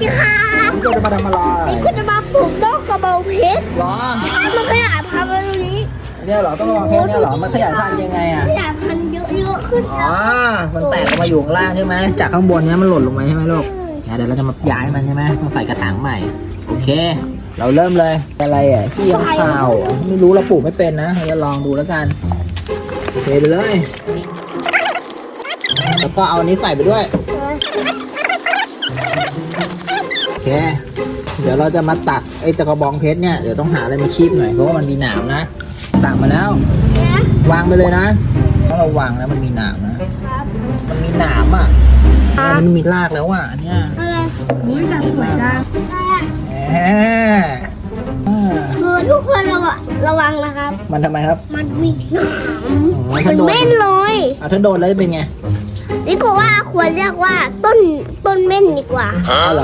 ดีค่ะนี่เราจะมาทำอะไรนี่คุณจะมาปลูกต้นกระบองเพชรหรอมันขยายพันธุ์มาตรงนี้เนี่ยเหรอต้องระวังเพชรเนี่ยเหรอมันขยายพันธุ์ยังไงอะขยายพันธุ์เยอะๆขึ้นอ๋อมันแตกออกมาอยู่ข้างล่างใช่ไหมจากข้างบนเนี้ยมันหล่นลงมาใช่ไหมลูกเนี่ยเดี๋ยวเราจะมาย้ายมันใช่ไหมมาใส่กระถางใหม่ โอเค เราเริ่มเลยอะไรอะที่ยังข่าวอะไม่รู้เราปลูกไม่เป็นนะเราจะลองดูแล้วกันโอเคไปเลยแล้วก็เอาอันนี้ใส่ไปด้วยโอ เค เดี๋ยวเราจะมาตักไอ้ตะกระบองเพชรเนี่ย เดี๋ยวต้องหาอะไรมาคีบหน่อยเพราะว่ามันมีหนามนะ ตักมาแล้ว วางไปเลยนะถ้าเราวางแล้วมันมีหนามนะครับมันมีหนามอะเออมันมีรากแล้วอะอันเนี้ยอะไรอุ้ยแต่สวยจังแหมอ่าคือทุกคนระวังระวังนะครับ มันทำไมครับ มันมีหนามอ๋อมัถ้านโดนเม่นเลยอะถ้าโดนแล้วจะเป็นไงนี่ก็ว่าควรเรียกว่าต้นต้นเม่นดีกว่าเอาเหรอ